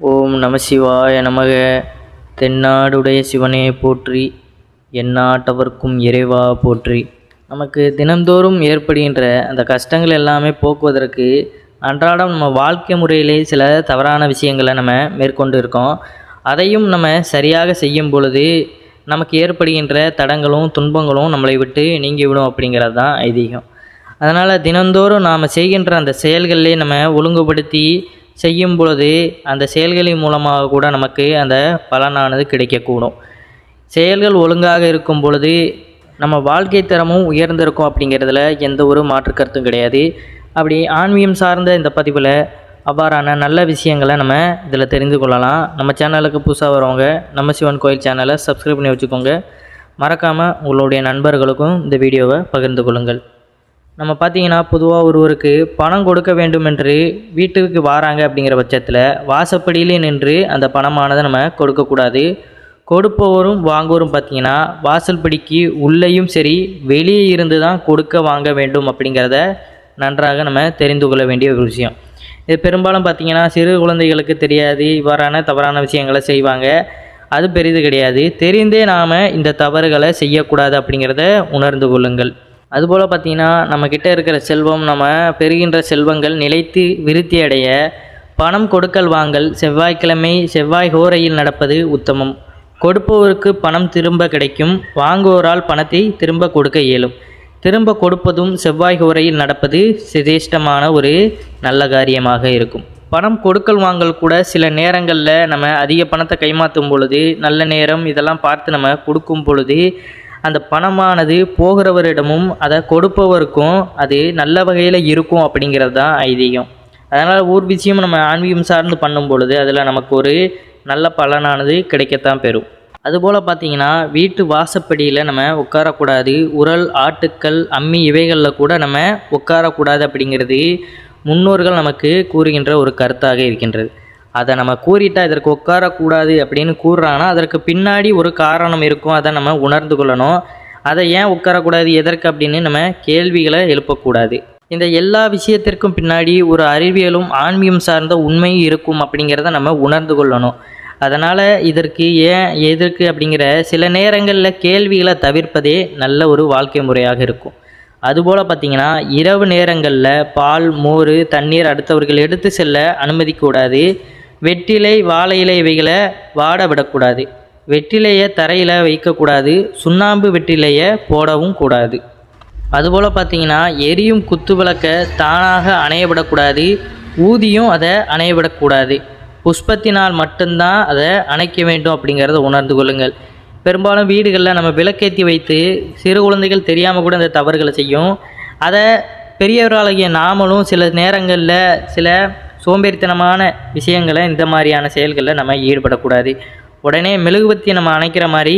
ஓம் நம சிவாய நமக. தென்னாடுடைய சிவனே போற்றி எந்நாட்டவர்க்கும் இறைவா போற்றி. நமக்கு தினந்தோறும் ஏற்படுகின்ற அந்த கஷ்டங்கள் எல்லாமே போக்குவதற்கு அன்றாடம் நம்ம வாழ்க்கை முறையிலே சில தவறான விஷயங்களை நம்ம மேற்கொண்டு இருக்கோம் அதையும் நம்ம சரியாக செய்யும் பொழுது நமக்கு ஏற்படுகின்ற தடங்களும் துன்பங்களும் நம்மளை விட்டு நீங்கிவிடும் அப்படிங்கிறது தான் ஐதீகம். அதனால் தினந்தோறும் நாம் செய்கின்ற அந்த செயல்களிலே நம்ம ஒழுங்குபடுத்தி செய்யும் பொழுது அந்த செயல்களின் மூலமாக கூட நமக்கு அந்த பலனானது கிடைக்கக்கூடும். செயல்கள் ஒழுங்காக இருக்கும் பொழுது நம்ம வாழ்க்கை தரமும் உயர்ந்திருக்கும் அப்படிங்கிறதுல எந்த ஒரு மாற்று கருத்தும் கிடையாது. அப்படி ஆன்மீகம் சார்ந்த இந்த பதிவில் அவ்வாறான நல்ல விஷயங்களை நம்ம இதில் தெரிந்து கொள்ளலாம். நம்ம சேனலுக்கு புதுசாக வரவங்க நம்ம சிவன் கோயில் சேனலை சப்ஸ்கிரைப் பண்ணி வச்சுக்கோங்க. மறக்காமல் உங்களுடைய நண்பர்களுக்கும் இந்த வீடியோவை பகிர்ந்து கொள்ளுங்கள். நம்ம பார்த்தீங்கன்னா பொதுவாக ஒருவருக்கு பணம் கொடுக்க வேண்டும் என்று வீட்டுக்கு வாராங்க அப்படிங்கிற பட்சத்தில் வாசப்படியிலே நின்று அந்த பணமானதை நம்ம கொடுக்கக்கூடாது கொடுப்பவரும் வாங்குவரும் பார்த்தீங்கன்னா வாசல்படிக்கு உள்ளேயும் சரி வெளியே இருந்து தான் கொடுக்க வாங்க வேண்டும் அப்படிங்கிறத நன்றாக நம்ம தெரிந்து கொள்ள வேண்டிய ஒரு விஷயம். இது பெரும்பாலும் பார்த்தீங்கன்னா சிறு குழந்தைகளுக்கு தெரியாது. இவ்வாறான தவறான விஷயங்களை செய்வாங்க. அது பெரிது கிடையாது. தெரிந்தே நாம் இந்த தவறுகளை செய்யக்கூடாது அப்படிங்கிறத உணர்ந்து கொள்ளுங்கள். அதுபோல் பார்த்திங்கன்னா நம்மக்கிட்ட இருக்கிற செல்வம் நம்ம பெறுகின்ற செல்வங்கள் நிலைத்து விருத்தி அடைய பணம் கொடுக்கல் வாங்கல் செவ்வாய்க்கிழமை செவ்வாய் ஹோரையில் நடப்பது உத்தமம். கொடுப்பவருக்கு பணம் திரும்ப கிடைக்கும். வாங்குவோரால் பணத்தை திரும்ப கொடுக்க இயலும். திரும்ப கொடுப்பதும் செவ்வாய் ஹோரையில் நடப்பது சிரேஷ்டமான ஒரு நல்ல காரியமாக இருக்கும். பணம் கொடுக்கல் வாங்கல் கூட சில நேரங்களில் நம்ம அதிக பணத்தை கைமாற்றும் பொழுது நல்ல நேரம் இதெல்லாம் பார்த்து நம்ம கொடுக்கும் பொழுது அந்த பணமானது போகிறவரிடமும் அதை கொடுப்பவருக்கும் அது நல்ல வகையில் இருக்கும் அப்படிங்கிறது தான் ஐதீகம். அதனால் ஒரு விஷயம் நம்ம ஆன்மீகம் சார்ந்து பண்ணும் பொழுது அதில் நமக்கு ஒரு நல்ல பலனானது கிடைக்கத்தான் பெறும். அதுபோல் பார்த்தீங்கன்னா வீட்டு வாசப்படியில் நம்ம உட்காரக்கூடாது உரல் ஆட்டுக்கள் அம்மி இவைகளில் கூட நம்ம உட்காரக்கூடாது அப்படிங்கிறது முன்னோர்கள் நமக்கு கூறுகின்ற ஒரு கருத்தாக இருக்கின்றது. அதை நம்ம கூறிட்டா இதற்கு உட்காரக்கூடாது அப்படின்னு கூறுறாங்கன்னா அதற்கு பின்னாடி ஒரு காரணம் இருக்கும். அதை நம்ம உணர்ந்து கொள்ளணும். அதை ஏன் உட்காரக்கூடாது? எதற்கு அப்படின்னு நம்ம கேள்விகளை எழுப்பக்கூடாது. இந்த எல்லா விஷயத்திற்கும் பின்னாடி ஒரு அறிவியலும் ஆன்மீகம் சார்ந்த உண்மையும் இருக்கும் அப்படிங்கிறத நம்ம உணர்ந்து கொள்ளணும். அதனால் இதற்கு ஏன் எதற்கு அப்படிங்கிற சில நேரங்களில் கேள்விகளை தவிர்ப்பதே நல்ல ஒரு வாழ்க்கை முறையாக இருக்கும். அதுபோல் பார்த்தீங்கன்னா இரவு நேரங்களில் பால் மோர் தண்ணீர் அடுத்தவர்கள் எடுத்து செல்ல அனுமதிக்கூடாது வெற்றிலை வாழை இலை இவைகளை வாட விடக்கூடாது வெற்றிலையை தரையில் வைக்கக்கூடாது. சுண்ணாம்பு வெற்றிலையை போடவும் கூடாது. அதுபோல் பார்த்தீங்கன்னா எரியும் குத்து விளக்கை தானாக அணையவிடக்கூடாது. ஊதியும் அதை அணையவிடக்கூடாது. புஷ்பத்தினால் மட்டும்தான் அதை அணைக்க வேண்டும் அப்படிங்கிறத உணர்ந்து கொள்ளுங்கள். பெரும்பாலும் வீடுகளில் நம்ம விளக்கேற்றி வைத்து சிறு குழந்தைகள் தெரியாமல் கூட இந்த தவறுகளை செய்யும். அதை பெரியவர்களாகிய நாமளும் சில நேரங்களில் சில சோம்பேறித்தனமான விஷயங்களை இந்த மாதிரியான செயல்களில் நம்ம ஈடுபடக்கூடாது. உடனே மெழுகுவத்தியை நம்ம அணைக்கிற மாதிரி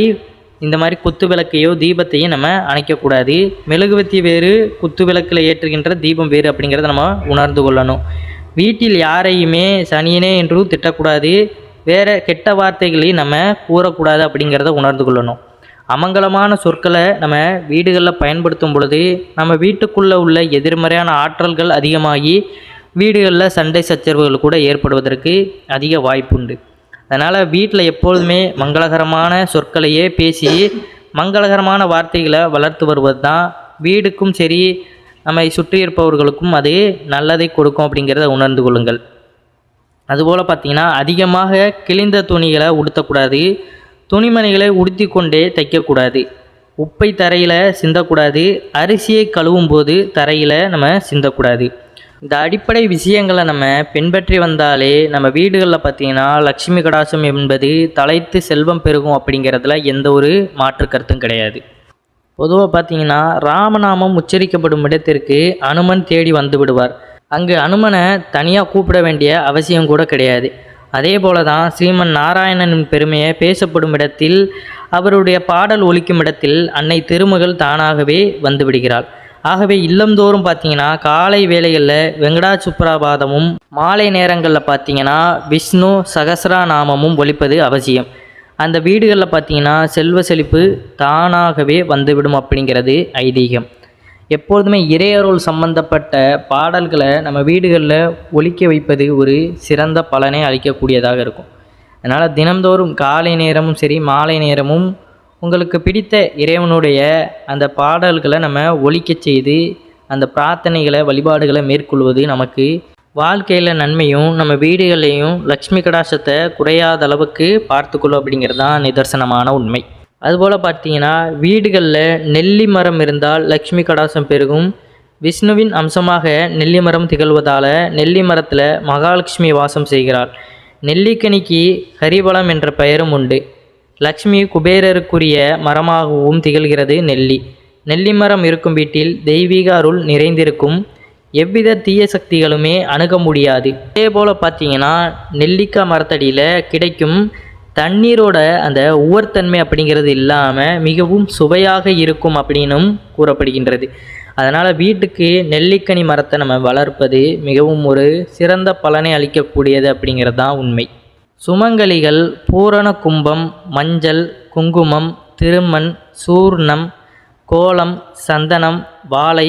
இந்த மாதிரி குத்து விளக்கையோ தீபத்தையும் நம்ம அணைக்கக்கூடாது. மெழுகுவத்தி வேறு குத்து விளக்கில் ஏற்றுகின்ற தீபம் வேறு அப்படிங்கிறத நம்ம உணர்ந்து கொள்ளணும். வீட்டில் யாரையுமே சனியனே என்றும் திட்டக்கூடாது. வேறு கெட்ட வார்த்தைகளையும் நம்ம கூறக்கூடாது அப்படிங்கிறத உணர்ந்து கொள்ளணும். அமங்கலமான சொற்களை நம்ம வீடுகளில் பயன்படுத்தும் பொழுது நம்ம வீட்டுக்குள்ளே உள்ள எதிர்மறையான ஆற்றல்கள் அதிகமாகி வீடுகளில் சண்டை சச்சரவுகள் கூட ஏற்படுவதற்கு அதிக வாய்ப்புண்டு. அதனால் வீட்டில் எப்பொழுதுமே மங்களகரமான சொற்களையே பேசி மங்களகரமான வார்த்தைகளை வளர்த்து வருவது தான் வீடுக்கும் சரி நம்மை சுற்றி இருப்பவர்களுக்கும் அது நல்லதை கொடுக்கும் அப்படிங்கிறத உணர்ந்து கொள்ளுங்கள். அதுபோல் பார்த்தீங்கன்னா அதிகமாக கிழிந்த துணிகளை உடுத்தக்கூடாது துணிமணிகளை உடுத்தி கொண்டே தைக்கக்கூடாது உப்பை தரையில் சிந்தக்கூடாது அரிசியை கழுவும் போது தரையில் நம்ம சிந்தக்கூடாது. இந்த அடிப்படை விஷயங்களை நம்ம பின்பற்றி வந்தாலே நம்ம வீடுகளில் பார்த்தீங்கன்னா லக்ஷ்மி கடாசம் என்பது தலைத்து செல்வம் பெருகும் அப்படிங்கிறதுல எந்த ஒரு மாற்று கருத்தும் கிடையாது. பொதுவாக பார்த்தீங்கன்னா ராமநாமம் உச்சரிக்கப்படும் இடத்திற்கு அனுமன் தேடி வந்து விடுவார். அங்கு அனுமனை தனியாக கூப்பிட வேண்டிய அவசியம் கூட கிடையாது. அதே போல தான் ஸ்ரீமன் நாராயணனின் பெருமையை பேசப்படும் இடத்தில் அவருடைய பாடல் ஒலிக்கும் இடத்தில் அன்னை திருமகள் தானாகவே வந்து விடுகிறாள். ஆகவே இல்லந்தோறும் பார்த்தீங்கன்னா காலை வேளைகளில் வெங்கடாசுப்ரபாதமும் மாலை நேரங்களில் பார்த்தீங்கன்னா விஷ்ணு சகசிரநாமமும் ஒலிப்பது அவசியம். அந்த வீடுகளில் பார்த்தீங்கன்னா செல்வ செழிப்பு தானாகவே வந்துவிடும் அப்படிங்கிறது ஐதீகம். எப்பொழுதுமே இறையருள் சம்பந்தப்பட்ட பாடல்களை நம்ம வீடுகளில் ஒலிக்க வைப்பது ஒரு சிறந்த பலனை அளிக்கக்கூடியதாக இருக்கும். அதனால் தினம்தோறும் காலை நேரமும் சரி மாலை நேரமும் உங்களுக்கு பிடித்த இறைவனுடைய அந்த பாடல்களை நம்ம ஒழிக்க செய்து அந்த பிரார்த்தனைகளை வழிபாடுகளை மேற்கொள்வது நமக்கு வாழ்க்கையில் நன்மையும் நம்ம வீடுகளையும் லக்ஷ்மி கடாசத்தை குறையாத அளவுக்கு பார்த்துக்கொள்ளும் அப்படிங்கிறது தான் நிதர்சனமான உண்மை. அதுபோல் பார்த்தீங்கன்னா வீடுகளில் நெல்லி மரம் இருந்தால் லக்ஷ்மி கடாசம் பெருகும். விஷ்ணுவின் அம்சமாக நெல்லி மரம் திகழ்வதால் நெல்லி மரத்தில் மகாலட்சுமி வாசம் செய்கிறாள். நெல்லிக்கனிக்கு ஹரிபலம் என்ற பெயரும் உண்டு. லட்சுமி குபேரருக்குரிய மரமாகவும் திகழ்கிறது நெல்லி. நெல்லி மரம் இருக்கும் வீட்டில் தெய்வீக அருள் நிறைந்திருக்கும். எவ்வித தீய சக்திகளுமே அணுக முடியாது. அதே போல் பார்த்தீங்கன்னா நெல்லிக்காய் மரத்தடியில் கிடைக்கும் தண்ணீரோட அந்த உவர்த்தன்மை அப்படிங்கிறது இல்லாமல் மிகவும் சுவையாக இருக்கும் அப்படின்னும் கூறப்படுகின்றது. அதனால் வீட்டுக்கு நெல்லிக்கனி மரத்தை நம்ம வளர்ப்பது மிகவும் ஒரு சிறந்த பலனை அளிக்கக்கூடியது அப்படிங்கிறது தான் உண்மை. சுமங்கலிகள் பூரண கும்பம் மஞ்சள் குங்குமம் திருமண் சூர்ணம் கோலம் சந்தனம் வாழை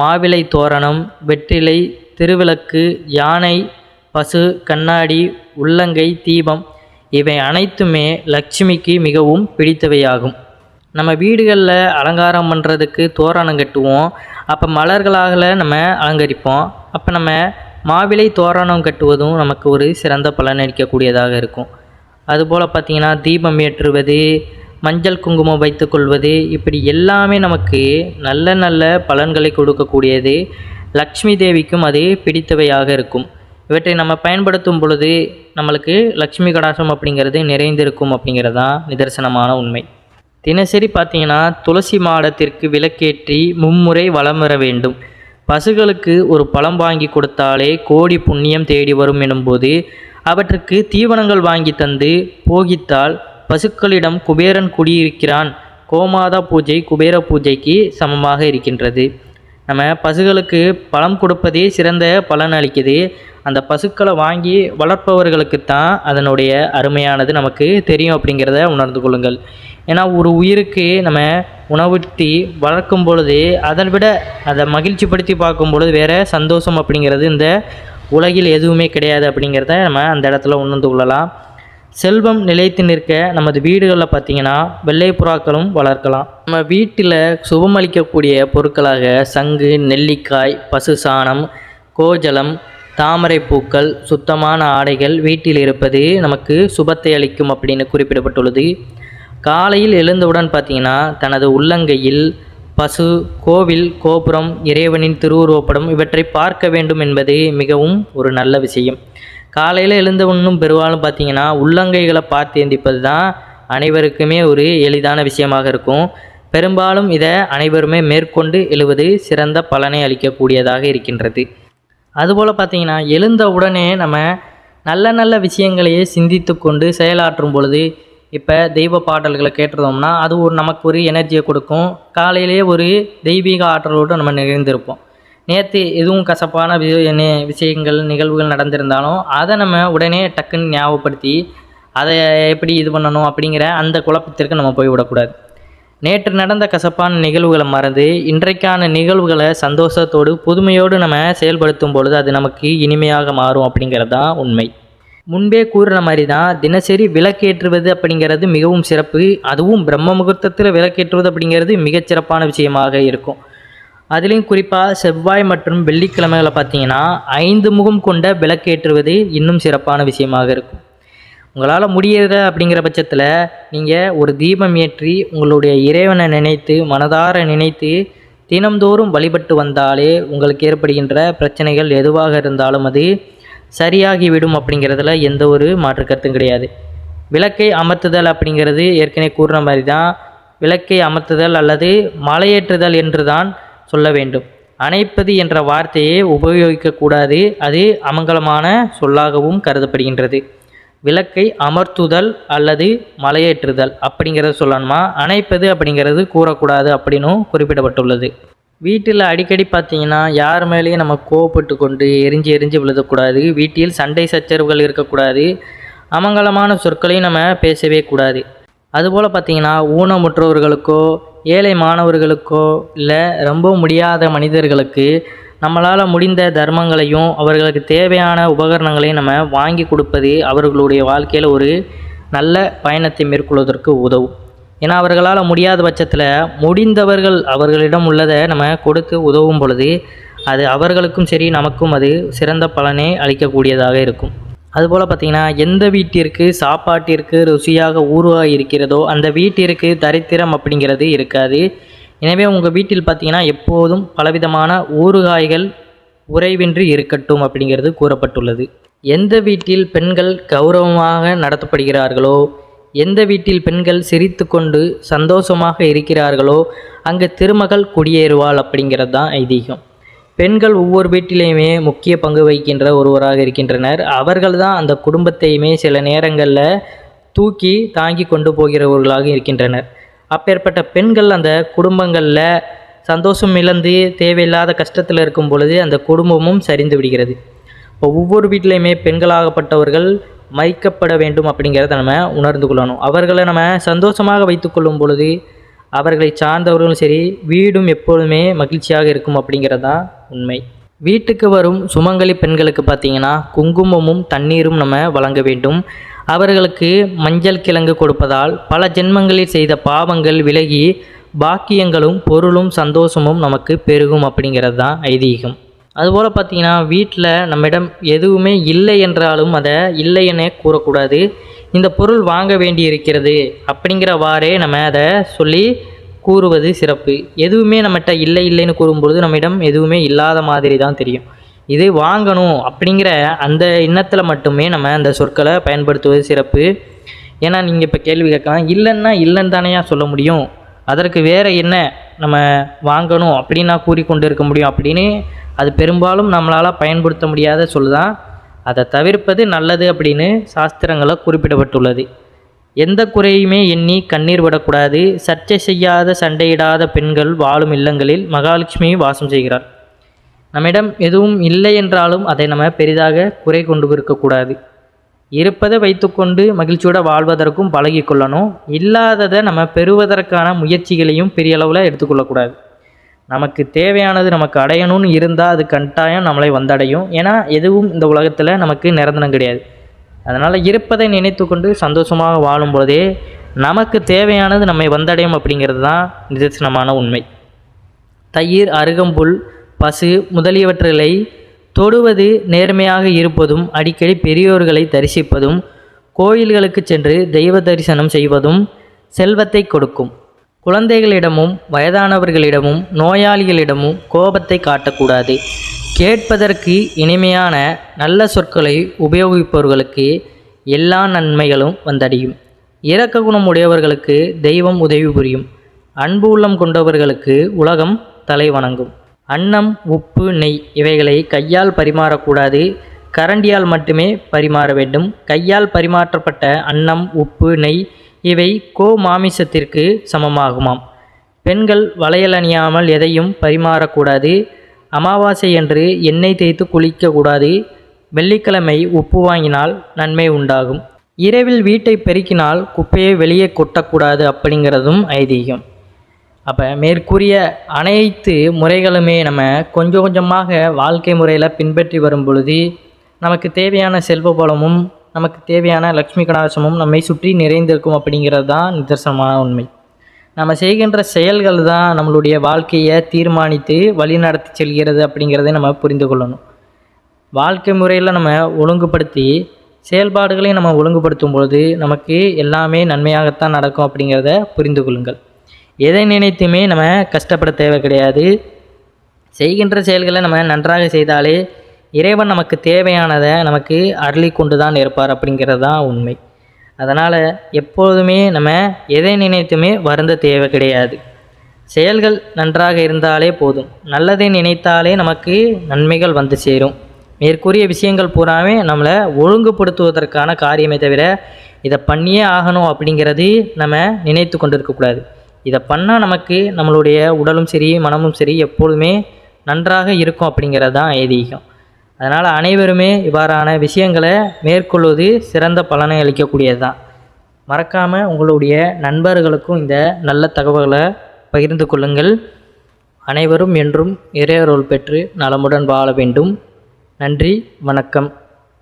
மாவிலை தோரணம் வெற்றிலை திருவிளக்கு யானை பசு கண்ணாடி உள்ளங்கை தீபம் இவை அனைத்துமே லட்சுமிக்கு மிகவும் பிடித்தவையாகும். நம்ம வீடுகளில் அலங்காரம் பண்ணுறதுக்கு தோரணம் கட்டுவோம். அப்போ மலர்களாகல நம்ம அலங்கரிப்போம். அப்போ நம்ம மாவிலை தோரணம் கட்டுவதும் நமக்கு ஒரு சிறந்த பலன் அளிக்கக்கூடியதாக இருக்கும். அதுபோல் பார்த்திங்கன்னா தீபம் ஏற்றுவது மஞ்சள் குங்குமம் வைத்துக்கொள்வது இப்படி எல்லாமே நமக்கு நல்ல நல்ல பலன்களை கொடுக்கக்கூடியது. லக்ஷ்மி தேவிக்கும் அது பிடித்தவையாக இருக்கும். இவற்றை நம்ம பயன்படுத்தும் பொழுது நம்மளுக்கு லக்ஷ்மி கடாசம் அப்படிங்கிறது நிறைந்திருக்கும் அப்படிங்கிறது தான் நிதர்சனமான உண்மை. தினசரி பார்த்தீங்கன்னா துளசி மாடத்திற்கு விளக்கேற்றி மும்முறை வலம் வர வேண்டும். பசுகளுக்கு ஒரு பழம் வாங்கி கொடுத்தாலே கோடி புண்ணியம் தேடி வரும் எனும்போது அவற்றுக்கு தீவனங்கள் வாங்கி தந்து போகித்தால் பசுக்களிடம் குபேரன் குடியிருக்கிறான். கோமாதா பூஜை குபேர பூஜைக்கு சமமாக இருக்கின்றது. நம்ம பசுகளுக்கு பழம் கொடுப்பதே சிறந்த பலன் அளிக்குது. அந்த பசுக்களை வாங்கி வளர்ப்பவர்களுக்கு தான் அதனுடைய அருமையானது நமக்கு தெரியும் அப்படிங்கிறத உணர்ந்து கொள்ளுங்கள். ஏன்னா ஒரு உயிருக்கு நம்ம உணவுத்தி வளர்க்கும் பொழுது அதை விட அதை மகிழ்ச்சிப்படுத்தி பார்க்கும் பொழுது வேறு சந்தோஷம் அப்படிங்கிறது இந்த உலகில் எதுவுமே கிடையாது அப்படிங்கிறத நம்ம அந்த இடத்துல உணர்ந்து கொள்ளலாம். செல்வம் நிலைத்து நிற்க நமது வீடுகளில் பார்த்தீங்கன்னா வெள்ளை புறாக்களும் வளர்க்கலாம். நம்ம வீட்டில் சுபமளிக்கக்கூடிய பொருட்களாக சங்கு நெல்லிக்காய் பசு சாணம் கோஜலம் தாமரை பூக்கள் சுத்தமான ஆடைகள் வீட்டில் இருப்பது நமக்கு சுபத்தை அளிக்கும் அப்படின்னு குறிப்பிடப்பட்டுள்ளது. காலையில் எழுந்தவுடன் பார்த்தீங்கன்னா தனது உள்ளங்கையில் பசு கோவில் கோபுரம் இறைவனின் திருவுருவப்படம் இவற்றை பார்க்க வேண்டும் என்பது மிகவும் ஒரு நல்ல விஷயம். காலையில் எழுந்தவனும் பெரும்பாலும் பார்த்தீங்கன்னா உள்ளங்கைகளை பார்த்து எந்திப்பது தான் அனைவருக்குமே ஒரு எளிதான விஷயமாக இருக்கும். பெரும்பாலும் இதை அனைவருமே மேற்கொண்டு எழுவது சிறந்த பலனை அளிக்கக்கூடியதாக இருக்கின்றது. அதுபோல் பார்த்தீங்கன்னா எழுந்த உடனே நம்ம நல்ல நல்ல விஷயங்களையே சிந்தித்து கொண்டு செயலாற்றும் பொழுது இப்போ தெய்வ பாடல்களை கேட்டிருந்தோம்னா அது ஒரு நமக்கு ஒரு எனர்ஜியை கொடுக்கும். காலையிலேயே ஒரு தெய்வீக ஆற்றலோடு நம்ம நிறைந்திருப்போம். நேற்று எதுவும் கசப்பான வி- விஷயங்கள் நிகழ்வுகள் நடந்திருந்தாலும் அதை நம்ம உடனே டக்குன்னு ஞாபகப்படுத்தி அதை எப்படி இது பண்ணணும் அப்படிங்கிற அந்த குழப்பத்திற்கு நம்ம போய் விடக்கூடாது நேற்று நடந்த கசப்பான நிகழ்வுகளை மறந்து இன்றைக்கான நிகழ்வுகளை சந்தோஷத்தோடு புதுமையோடு நம்ம செயல்படுத்தும் பொழுது அது நமக்கு இனிமையாக மாறும் அப்படிங்கிறது தான் உண்மை. முன்பே கூறின மாதிரி தான் தினசரி விளக்கேற்றுவது அப்படிங்கிறது மிகவும் சிறப்பு. அதுவும் பிரம்ம முகூர்த்தத்தில் விளக்கேற்றுவது அப்படிங்கிறது மிகச்சிறப்பான விஷயமாக இருக்கும். அதுலேயும் குறிப்பாக செவ்வாய் மற்றும் வெள்ளிக்கிழமைகளை பார்த்தீங்கன்னா ஐந்து முகம் கொண்ட விளக்கேற்றுவது இன்னும் சிறப்பான விஷயமாக இருக்கும். உங்களால் முடியல அப்படிங்கிற பட்சத்தில் நீங்கள் ஒரு தீபம் ஏற்றி உங்களுடைய இறைவனை நினைத்து மனதார நினைத்து தினம்தோறும் வழிபட்டு வந்தாலே உங்களுக்கு ஏற்படுகின்ற பிரச்சனைகள் எதுவாக இருந்தாலும் அது சரியாகிவிடும் அப்படிங்கிறதுல எந்த ஒரு மாற்று கருத்தும் கிடையாது. விளக்கை அமர்த்துதல் அப்படிங்கிறது ஏற்கனவே கூறின மாதிரி தான் விளக்கை அமர்த்துதல் அல்லது மலையேற்றுதல் என்று தான் சொல்ல வேண்டும். அணைப்பது என்ற வார்த்தையை உபயோகிக்கக்கூடாது அது அமங்கலமான சொல்லாகவும் கருதப்படுகின்றது. விளக்கை அமர்த்துதல் அல்லது மலையேற்றுதல் அப்படிங்கிறத சொல்லணுமா? அணைப்பது அப்படிங்கிறது கூறக்கூடாது அப்படின்னும் குறிப்பிடப்பட்டுள்ளது. வீட்டில் அடிக்கடி பார்த்தீங்கன்னா யார் மேலேயும் நம்ம கோவப்பட்டு கொண்டு எரிஞ்சு எரிஞ்சு விழுதக்கூடாது. வீட்டில் சண்டை சச்சரவுகள் இருக்கக்கூடாது. அமங்கலமான சொற்களையும் நம்ம பேசவே கூடாது. அதுபோல் பார்த்தீங்கன்னா ஊனமுற்றவர்களுக்கோ ஏழை மாணவர்களுக்கோ இல்லை ரொம்ப முடியாத மனிதர்களுக்கு நம்மளால் முடிந்த தர்மங்களையும் அவர்களுக்கு தேவையான உபகரணங்களையும் நம்ம வாங்கி கொடுப்பது அவர்களுடைய வாழ்க்கையில் ஒரு நல்ல பயணத்தை மேற்கொள்வதற்கு உதவும். ஏன்னா அவர்களால் முடியாத பட்சத்தில் முடிந்தவர்கள் அவர்களிடம் உள்ளதை நம்ம கொடுத்து உதவும் பொழுது அது அவர்களுக்கும் சரி நமக்கும் அது சிறந்த பலனை அளிக்கக்கூடியதாக இருக்கும். அதுபோல் பார்த்திங்கன்னா எந்த வீட்டிற்கு சாப்பாட்டிற்கு ருசியாக ஊறுகாய் இருக்கிறதோ அந்த வீட்டிற்கு தரித்திரம் அப்படிங்கிறது இருக்காது. எனவே உங்கள் வீட்டில் பார்த்தீங்கன்னா எப்போதும் பலவிதமான ஊறுகாய்கள் உறைவின்றி இருக்கட்டும் அப்படிங்கிறது கூறப்பட்டுள்ளது. எந்த வீட்டில் பெண்கள் கௌரவமாக நடத்தப்படுகிறார்களோ எந்த வீட்டில் பெண்கள் சிரித்து கொண்டு சந்தோஷமாக இருக்கிறார்களோ அங்கே திருமகள் குடியேறுவாள் அப்படிங்கிறது தான் ஐதீகம். பெண்கள் ஒவ்வொரு வீட்டிலையுமே முக்கிய பங்கு வகிக்கின்ற ஒருவராக இருக்கின்றனர். அவர்கள் தான் அந்த குடும்பத்தையுமே சில நேரங்களில் தூக்கி தாங்கி கொண்டு போகிறவர்களாக இருக்கின்றனர். அப்பேற்பட்ட பெண்கள் அந்த குடும்பங்களில் சந்தோஷம் இழந்து தேவையில்லாத கஷ்டத்தில் இருக்கும் பொழுது அந்த குடும்பமும் சரிந்து விடுகிறது. இப்போ ஒவ்வொரு வீட்டிலையுமே பெண்களாகப்பட்டவர்கள் மதிக்கப்பட வேண்டும் அப்படிங்கிறத நம்ம உணர்ந்து கொள்ளணும். அவர்களை நம்ம சந்தோஷமாக வைத்துக்கொள்ளும் பொழுது அவர்களை சார்ந்தவர்களும் சரி வீடும் எப்பொழுதுமே மகிழ்ச்சியாக இருக்கும் அப்படிங்கிறது தான் உண்மை. வீட்டுக்கு வரும் சுமங்கலி பெண்களுக்கு பார்த்தீங்கன்னா குங்குமமும் தண்ணீரும் நம்ம வழங்க வேண்டும். அவர்களுக்கு மஞ்சள் கிழங்கு கொடுப்பதால் பல ஜென்மங்களில் செய்த பாவங்கள் விலகி பாக்கியங்களும் பொருளும் சந்தோஷமும் நமக்கு பெருகும் அப்படிங்கிறது தான் ஐதீகம். அதுபோல் பார்த்தீங்கன்னா வீட்டில் நம்மிடம் எதுவுமே இல்லை என்றாலும் அதை இல்லை என கூறக்கூடாது. இந்த பொருள் வாங்க வேண்டி இருக்கிறது அப்படிங்கிறவாறே நம்ம அதை சொல்லி கூறுவது சிறப்பு. எதுவுமே நம்மகிட்ட இல்லை இல்லைன்னு கூறும்பொழுது நம்மிடம் எதுவுமே இல்லாத மாதிரி தான் தெரியும். இது வாங்கணும் அப்படிங்கிற அந்த எண்ணத்தில் மட்டுமே நம்ம அந்த சொற்களை பயன்படுத்துவது சிறப்பு. ஏன்னா நீங்கள் இப்போ கேள்வி கேட்கலாம் இல்லைன்னா இல்லைன்னு தானேயா சொல்ல முடியும்? அதற்கு வேறு என்ன? நம்ம வாங்கணும் அப்படின்னா கூறிக்கொண்டு இருக்க முடியும் அப்படின்னு அது பெரும்பாலும் நம்மளால் பயன்படுத்த முடியாத சொல்லுதான். அதை தவிர்ப்பது நல்லது அப்படின்னு சாஸ்திரங்களை குறிப்பிடப்பட்டுள்ளது. எந்த குறையுமே எண்ணி கண்ணீர் விடக்கூடாது. சர்ச்சை செய்யாத சண்டையிடாத பெண்கள் வாழும் இல்லங்களில் மகாலட்சுமி வாசம் செய்கிறார். நம்மிடம் எதுவும் இல்லை என்றாலும் அதை நம்ம பெரிதாக குறை கொண்டு இருக்கக்கூடாது. இருப்பதை வைத்துக்கொண்டு மகிழ்ச்சியோட வாழ்வதற்கும் பழகிக்கொள்ளணும். இல்லாததை நம்ம பெறுவதற்கான முயற்சிகளையும் பெரிய அளவில் எடுத்துக்கொள்ளக்கூடாது. நமக்கு தேவையானது நமக்கு அடையணும்னு இருந்தால் அது கட்டாயம் நம்மளை வந்தடையும். ஏன்னா எதுவும் இந்த உலகத்தில் நமக்கு நிரந்தரம் கிடையாது. அதனால் இருப்பதை நினைத்து கொண்டு சந்தோஷமாக வாழும் பொழுதே நமக்கு தேவையானது நம்மை வந்தடையும் அப்படிங்கிறது தான் நிதர்சனமான உண்மை. தயிர் அருகம்புல் பசு முதலியவற்றை தொடுவது நேர்மையாக இருப்பதும் அடிக்கடி பெரியோர்களை தரிசிப்பதும் கோயில்களுக்கு சென்று தெய்வ தரிசனம் செய்வதும் செல்வத்தை கொடுக்கும். குழந்தைகளிடமும் வயதானவர்களிடமும் நோயாளிகளிடமும் கோபத்தை காட்டக்கூடாது. கேட்பதற்கு இனிமையான நல்ல சொற்களை உபயோகிப்பவர்களுக்கு எல்லா நன்மைகளும் வந்தடையும். இரக்க குணம் உடையவர்களுக்கு தெய்வம் உதவி புரியும். அன்பு உள்ளம் கொண்டவர்களுக்கு உலகம் தலை வணங்கும். அன்னம் உப்பு நெய் இவைகளை கையால் பரிமாறக்கூடாது. கரண்டியால் மட்டுமே பரிமாற வேண்டும். கையால் பரிமாற்றப்பட்ட அன்னம் உப்பு நெய் இவை கோ மாமிசத்திற்கு சமமாகுமாம். பெண்கள் வளையல் அணியாமல் எதையும் பரிமாறக்கூடாது. அமாவாசை என்று எண்ணெய் தேய்த்து குளிக்கக்கூடாது. வெள்ளிக்கிழமை உப்பு வாங்கினால் நன்மை உண்டாகும். இரவில் வீட்டை பெருக்கினால் குப்பையை வெளியே கொட்டக்கூடாது அப்படிங்கிறதும் ஐதீகம். அப்போ மேற்கூறிய அனைத்து முறைகளுமே நம்ம கொஞ்சம் கொஞ்சமாக வாழ்க்கை முறையில் பின்பற்றி வரும் பொழுது நமக்கு தேவையான செல்வ பலமும் நமக்கு தேவையான லக்ஷ்மி கடாசமும் நம்மை சுற்றி நிறைந்திருக்கும் அப்படிங்கிறது தான் நிதர்சனமான உண்மை. நம்ம செய்கின்ற செயல்கள் தான் நம்மளுடைய வாழ்க்கையை தீர்மானித்து வழிநடத்தி செல்கிறது அப்படிங்கிறத நம்ம புரிந்து கொள்ளணும். வாழ்க்கை முறையில் நம்ம ஒழுங்குபடுத்தி செயல்பாடுகளையும் நம்ம ஒழுங்குபடுத்தும் பொழுது நமக்கு எல்லாமே நன்மையாகத்தான் நடக்கும் அப்படிங்கிறத புரிந்து கொள்ளுங்கள். எதை நினைத்துமே நம்ம கஷ்டப்பட தேவை கிடையாது. செய்கின்ற செயல்களை நம்ம நன்றாக செய்தாலே இறைவன் நமக்கு தேவையானதை நமக்கு அருளி கொண்டு தான் இருப்பார் அப்படிங்கிறது தான் உண்மை. அதனால் எப்பொழுதுமே நம்ம எதை நினைத்துமே வருந்த தேவை கிடையாது. செயல்கள் நன்றாக இருந்தாலே போதும். நல்லதை நினைத்தாலே நமக்கு நன்மைகள் வந்து சேரும். மேற்கூறிய விஷயங்கள் பூராமே நம்மளை ஒழுங்குபடுத்துவதற்கான காரியமே தவிர இதை பண்ணியே ஆகணும் அப்படிங்கிறது நம்ம நினைத்து கொண்டு இருக்கக்கூடாது இதை பண்ணால் நமக்கு நம்மளுடைய உடலும் சரி மனமும் சரி எப்பொழுதுமே நன்றாக இருக்கும் அப்படிங்கிறது தான் ஐதீகம். அதனால் அனைவருமே இவ்வாறான விஷயங்களை மேற்கொள்வது சிறந்த பலனை அளிக்கக்கூடியது தான். மறக்காமல் உங்களுடைய நண்பர்களுக்கும் இந்த நல்ல தகவல்களை பகிர்ந்து கொள்ளுங்கள். அனைவரும் என்றும் இறையருள் பெற்று நலமுடன் வாழ வேண்டும். நன்றி வணக்கம்.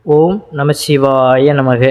ஓம் நமசிவாய நமக.